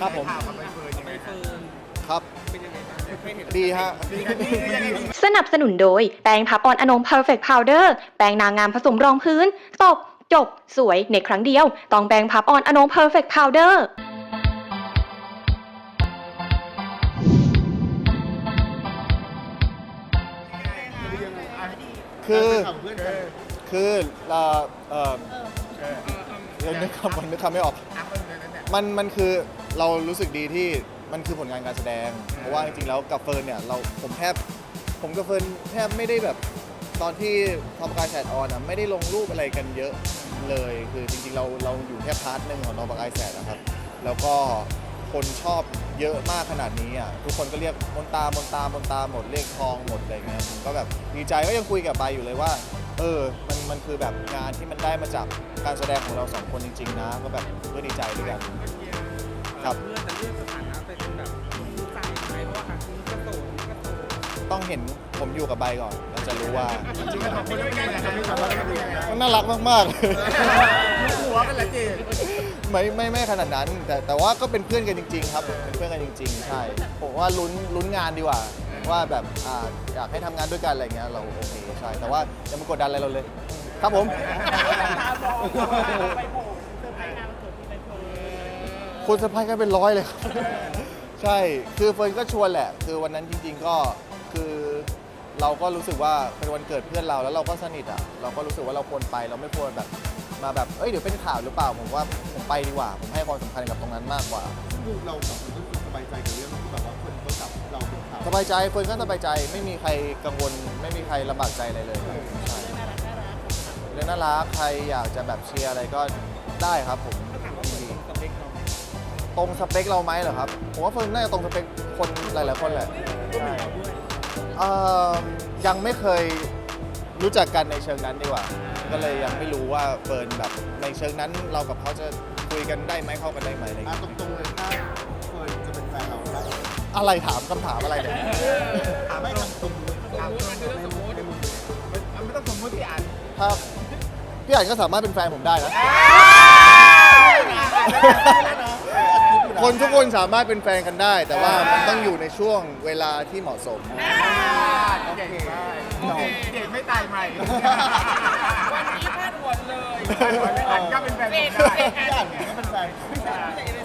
ครับผมข่าวกับใบเฟิร์นยังไงครับครับเป็นยังไงบ้างเคยเห็นดีฮะดีครับ ดียังไงสนับสนุนโดย แปรงพับออนอนง Perfect Powder แปรงนางงามผสมรองพื้น ตบ จบ สวย ในครั้งเดียว ต้องแปรงพับออนอนง Perfect Powder คือข่าวเพื่อนกันคือเราเอ่อเออเดี๋ยวนึกคำมันนึกคำไม่ออก อะเพิ่งเดือนนั้นเนี่ยมันมันคือเรารู้สึกดีที่มันคือผลงานการแสดง เพราะว่าจริงๆแล้วกับเฟิร์นเนี่ยเราผมแทบผมกับเฟิร์นแทบไม่ได้แบบตอนที่ทำการแสดออนอะไม่ได้ลงรูปอะไรกันเยอะเลย คือจริงๆเราเราอยู่แค่พาร์ทหนึ่งของนอบักไอแสดนะครับ แล้วก็คนชอบเยอะมากขนาดนี้อะทุกคนก็เรียกมนตามนตามนตาหมดเรียกทองหมดอะไรเงี้ยผมก็แบบดีใจก็ยังคุยกับใบอยู่เลยว่า เออมัน มันคือแบบงานที่มันได้มาจากการแสดงของเราสองคนจริง ๆ นะ ก็แบบก็ดีใจด้วยกัน ครับ เพื่อนจะเลือกสถานะเป็นแบบรู้ใจไหมเพราะว่าครั้งนี้ก็โสดนี่ก็โสดต้องเห็นผมอยู่กับใบก่อนเราจะรู้ว่าจริงๆแล้วคนไม่ได้กันจะไม่ทำอะไรกันเลยมันน่ารักมากๆเลยหัวกันแหละเจไม่ไม่ไม่ขนาดนั้น แต่แต่ว่าก็เป็นเพื่อนกันจริง ๆ ครับเป็นเพื่อนกันจริง ๆ ใช่ผมว่าลุ้นลุ้นงานดีกว่า ว่าแบบอ่าอยากให้ทำงานด้วยกันอะไรเงี้ยเราโอเคใช่แต่ว่าอย่ามากดดันอะไรเราเลย ครับผมคนเซอร์ไพรส์กันเป็นร้อยเลยครับ ใช่ คือเฟิร์นก็ชวนแหละ คือวันนั้นจริง ๆ ก็คือเราก็รู้สึกว่าเป็นวันเกิดเพื่อนเราแล้วเราก็สนิทอะ เราก็รู้สึกว่าเราควรไปเราไม่ควรแบบมาแบบ เอ้ยเดี๋ยวเป็นข่าวหรือเปล่า ผมว่าผมไปดีกว่า ผมให้ความสำคัญกับตรงนั้นมากกว่าดูเราสองคนรู้สึกสบายใจกับเรื่องที่แบบว่าคนเขาจับเราเป็นข่าว สบายใจเฟิร์นก็สบายใจไม่มีใครกังวล ไม่มีใครลำบากใจอะไรเลยครับใช่เรื่องน่ารักใครอยากจะแบบเชียร์อะไรก็ได้ครับผมยินดีตรงสเปคเราไหมเหรอครับผมว่าเฟิร์นน่าจะตรงสเปคคนหลายๆคนแหละยเอ่อยังไม่เคยรู้จักกันในเชิงนั้นดีกว่า ก็เลยยังไม่รู้ว่าเฟิร์นแบบในเชิงนั้นเรากับเขาจะคุยกันได้ไหมเข้ากันได้ไหมอะไรอย่างอะเงี้ยตรงๆเลยถ้า อะไรถามคำถามอะไรเนี่ย ถามไม่ต้องสมมติถามเรื่องสมมติไม่ต้องสมมติที่อ่านถ้าพี่อ่านก็สามารถเป็นแฟนผมได้นะ คนทุกคนสามารถเป็นแฟนกันได้ แต่ว่ามันต้องอยู่ในช่วงเวลาที่เหมาะสมเก่งมากเก่งไม่ตายใหม่วันนี้พลาดหัวเลยอ่านก็เป็นแฟนพี่อ่านก็เป็นแฟน